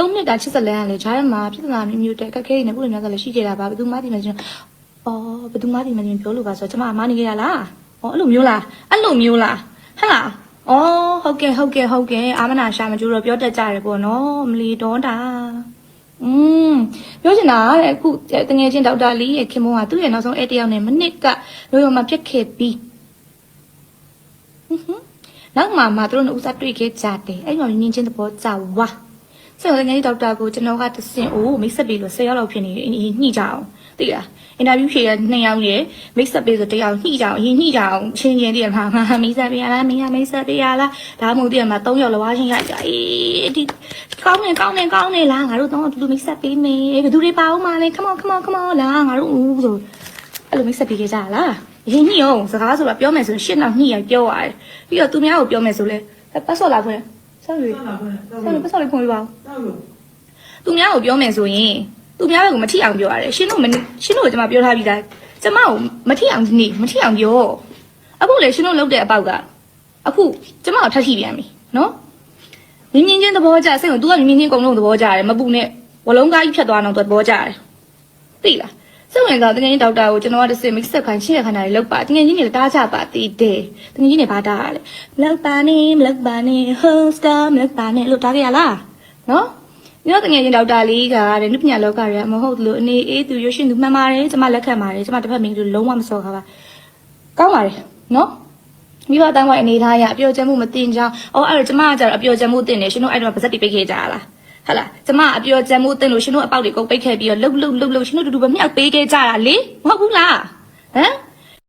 3နှစ်တာချစ်စလန်းကလေဂျားရမှာပြဿနာမျိုးမျိုးတဲ့အခက်အခဲတွေနဲ့ခုလိုမျိုးကလည်းရှိကြတာပါဘယ်သူမှဒီမှာကျွန်တော်အော်ဘယ်သူမှဒီမှာပြောလို့ပါဆိုတော့ကျမအမနေကြရလားအော်အဲ့လိုမျိုးလားအဲ့လိုမျိုးလားဟဟလားအော်ဟုတ်ကဲ့ဟုတ်ကဲ့ဟုတ်ကဲ့အာမနာရှာမကျိုးတော့ပြောတတ်ကြတယ်ပေါ့နော်မလီတော့တာอืมပြောချင်တာတဲ့အခုတငယ်ချင်းဒေါက်တာလီရဲ့ခင်မုန်းကသူ့ရဲ့နောက်ဆုံးအဲတယောက်နဲ့မနစ်ကလိုရောမှာပြက်ခဲ့ပြီးဟွန်းဟွန်းနောက်မှမှသူတို့နှစ်ဦးစားတွေ့ခဲ့ကြတယ်အဲ့ဒီမှာမြင်းချင်းသဘောကြဝါ ဆက်ရငယ်ဒေါက်တာကိုကျွန်တော်ကတဆင်အိုးမိတ်ဆက်ပြီးလို့10ရောက်လောက်ဖြစ်နေတယ်အရင်ညှိကြအောင်သိလားအင်တာဗျူးဖြေရ2ယောက်ရဲ့မိတ်ဆက်ပြီးဆို1ယောက်ညှိကြအောင်အရင်ညှိကြအောင်ချင်းချင်းတည်းမှာငါမိတ်ဆက်ပေးရလားမင်းကမိတ်ဆက်ပေးရလားဒါမှမဟုတ်တည်းမှာ3ယောက်လောချင်းရိုက်ကြအေးဒီကောင်းနေကောင်းနေကောင်းနေလားငါတို့တော့အတူတူမိတ်ဆက်ပေးမယ်ဘယ်သူတွေပါအောင်မလဲ come on come on come on လားငါတို့ဦးဆိုအဲ့လိုမိတ်ဆက်ပေးကြလားအရင်ညှိအောင်စကားဆိုတာပြောမယ်ဆိုရင်ရှင်းတော့ညှိရပြောရတယ်ပြီးတော့သူများကိုပြောမယ်ဆိုလဲပတ်စော့လာခွင့် ဆောက်ရဆောက်ရပတ်စော့လေးဖွင့်ပြပါဦးသူများကိုပြောမယ်ဆိုရင်သူများဘက်ကမထိအောင်ပြောရတယ်ရှင်းတို့မရှင်းတို့ကကျွန်မပြောထားပြီးသားကျမကိုမထိအောင်နေမထိအောင်ပြောအခုလေရှင်းတို့လုပ်တဲ့အပေါက်ကအခုကျမကိုထပ်ထိပြန်ပြီနော်မြင်းမြင်းချင်းသဘောကျစိတ်ကို तू ကမြင်းမြင်းချင်းအကုန်လုံးသဘောကျတယ်မပူနဲ့ဝလုံးကားကြီးဖြတ်သွားအောင် तू သဘောကျတယ်သိလား စိတ်ဝင်စားတကယ်ကြီးဒေါက်တာကိုကျွန်တော်ကတစ်စင် mix ဆက်ခိုင်းရှင်းရခဏလေးလောက်ပါတကယ်ကြီးနေလည်းတားကြပါတည်တယ်တကယ်ကြီးနေဘာတားရလဲမလောက်ပါနဲ့မလောက်ပါနဲ့ hoster မလောက်ပါနဲ့လို့တားကြရလားနော်။ညတော့တငယ်ချင်းဒေါက်တာလေးကတဲ့နုပညာလောကရဲ့မဟုတ်လို့အနေအေးသူရွှေရှင်သူမှန်ပါတယ်ကျမလက်ခံပါတယ်ကျမတစ်ဖက်မင်းတို့လုံးဝမစော်ခါပါ။ကောင်းပါတယ်နော်။မိဘတောင်းဝိုင်းအနေထားရအပြောချမ်းမှုမတင်ကြ။အော်အဲ့တော့ကျမကကြတော့အပြောချမ်းမှုတင်တယ်ရှင်တို့အဲ့တော့ပါဇက်တီပိတ်ခဲ့ကြရလား။ ဟုတ်လား။ကျမအပြောချမ်းမှုတင်လို့ရှင်တို့အပေါက်တွေကုန်ပိတ်ခဲ့ပြီးတော့လှုပ်လှုပ်လှုပ်လှုပ်ရှင်တို့တူတူပဲမြောက်ပေးခဲ့ကြတာလေ။မဟုတ်ဘူးလား။ဟမ်